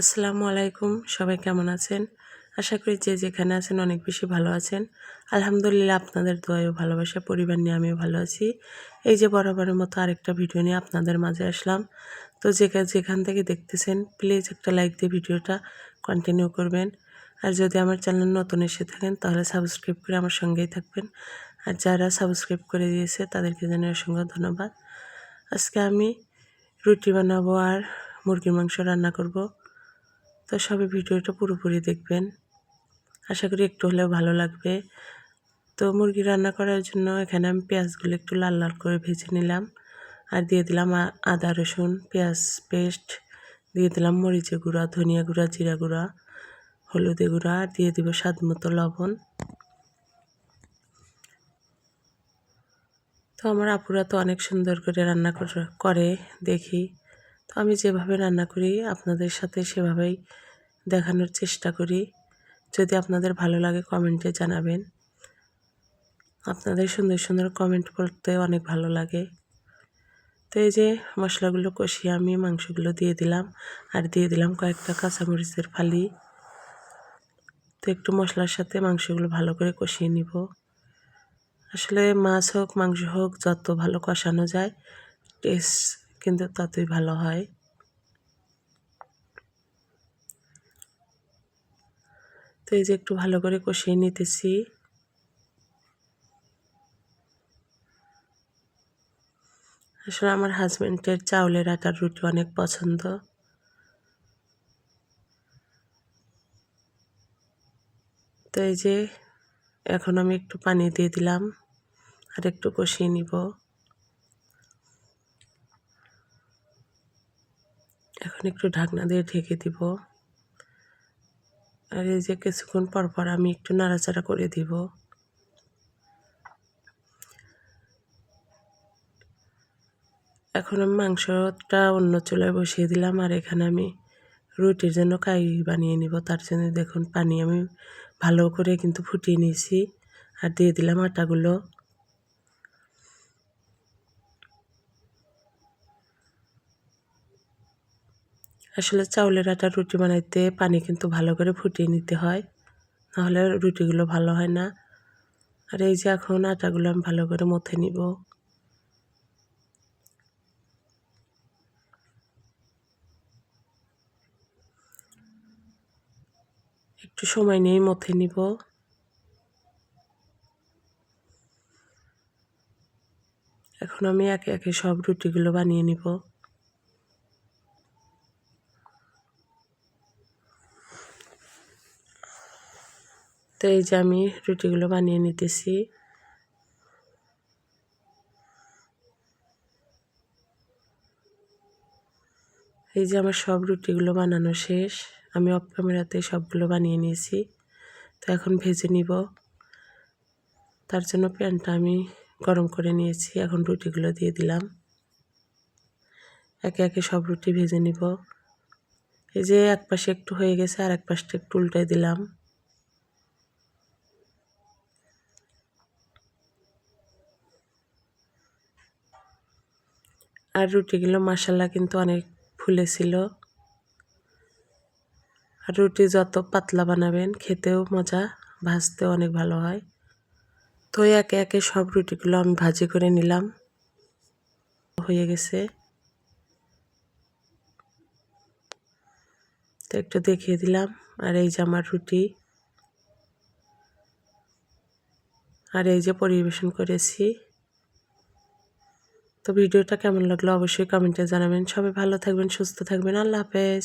আসসালামু আলাইকুম, সবাই কেমন আছেন? আশা করি যে যেখানে আছেন অনেক বেশি ভালো আছেন। আলহামদুলিল্লাহ আপনাদের দোয়াও ভালোবাসা পরিবার নিয়ে আমিও ভালো আছি। এই যে বরাবরের মতো আরেকটা ভিডিও নিয়ে আপনাদের মাঝে আসলাম। তো যেখানে যেখান থেকে দেখতেছেন প্লিজ একটা লাইক দিয়ে ভিডিওটা কন্টিনিউ করবেন। আর যদি আমার চ্যানেল নতুন এসে থাকেন, তাহলে সাবস্ক্রাইব করে আমার সঙ্গেই থাকবেন। আর যারা সাবস্ক্রাইব করে দিয়েছে, তাদেরকে জানিয়ে অসংখ্য ধন্যবাদ। আজকে আমি রুটি বানাবো আর মুরগির মাংস রান্না করব। তো সবাই ভিডিওটা পুরোপুরি দেখবেন। আশা করি একটু হলেও ভালো লাগবে। তো মুরগি রান্না করার জন্য এখানে আমি পেঁয়াজগুলো একটু লাল লাল করে ভেজে নিলাম। আর দিয়ে দিলাম আদা, রসুন, পেঁয়াজ পেস্ট। দিয়ে দিলাম মরিচে গুঁড়া, ধনিয়া গুঁড়া, জিরা গুঁড়া হলুদে গুঁড়া। আর দিয়ে দিব স্বাদ মতো লবণ। তো আমার আপুরা তো অনেক সুন্দর করে রান্না করে দেখি। তো আমি যেভাবে রান্না করি, আপনাদের সাথে সেভাবেই দেখানোর চেষ্টা করি। যদি আপনাদের ভালো লাগে কমেন্টে জানাবেন। আপনাদের সুন্দর সুন্দর কমেন্ট পড়তে অনেক ভালো লাগে। তো এই যে মশলাগুলো কষিয়ে আমি মাংসগুলো দিয়ে দিলাম, আর দিয়ে দিলাম কয়েকটা কাঁচামরিচের ফালি। তো একটু মশলার সাথে মাংসগুলো ভালো করে কষিয়ে নিব। আসলে মাছ হোক, মাংস হোক, যত ভালো কষানো যায় টেস্ট কিন্তু ততই ভালো হয়। তো এই যে একটু ভালো করে কষিয়ে নিতেছি। আসলে আমার হাজব্যান্ডের চাউলের আটার রুটি অনেক পছন্দ। তো এই যে এখন আমি একটু পানি দিয়ে দিলাম আর একটু কষিয়ে নিব। এখন একটু ঢাকনা দিয়ে ঢেকে দিব। আর এই যে কিছুক্ষণ পর পর আমি একটু নাড়াচাড়া করে দিব। এখন আমি মাংসটা অন্য চুলায় বসিয়ে দিলাম আর এখানে আমি রুটির জন্য কাই বানিয়ে নিব। তার জন্য দেখুন পানি আমি ভালো করে কিন্তু ফুটিয়ে নিয়েছি। আর দিয়ে দিলাম আটাগুলো। আসলে চাউলের আটার রুটি বানাইতে পানি কিন্তু ভালো করে ফুটিয়ে নিতে হয়, নাহলে রুটিগুলো ভালো হয় না। আর এই যে এখন আটাগুলো আমি ভালো করে মথে নিব। একটু সময় নিয়ে মথে নিব। এখন আমি একে একে সব রুটিগুলো বানিয়ে নিব। তো এই যে আমি রুটিগুলো বানিয়ে নিতেছি। এই যে আমার সব রুটিগুলো বানানো শেষ। আমি অফ ক্যামেরাতে সবগুলো বানিয়ে নিয়েছি। তো এখন ভেজে নিব। তার জন্য প্যানটা আমি গরম করে নিয়েছি। এখন রুটিগুলো দিয়ে দিলাম। একে একে সব রুটি ভেজে নিব। এই যে এক পাশে একটু হয়ে গেছে আর এক পাশটা একটু উল্টে দিলাম। আর রুটিগুলো মশালা কিন্তু অনেক ফুলেছিল আর রুটি যত পাতলা বানাবেন, খেতেও মজা ভাজতেও অনেক ভালো হয়। তো একে একে সব রুটিগুলো আমি ভাজি করে নিলাম। হয়ে গেছে। তো একটু দেখিয়ে দিলাম, আর এই যে আমার রুটি। আর এই যে পরিবেশন করেছি। তো ভিডিওটা কেমন লাগল অবশ্যই কমেন্টে জানাবেন। সবাই ভালো থাকবেন সুস্থ থাকবেন। আল্লাহ হাফেজ।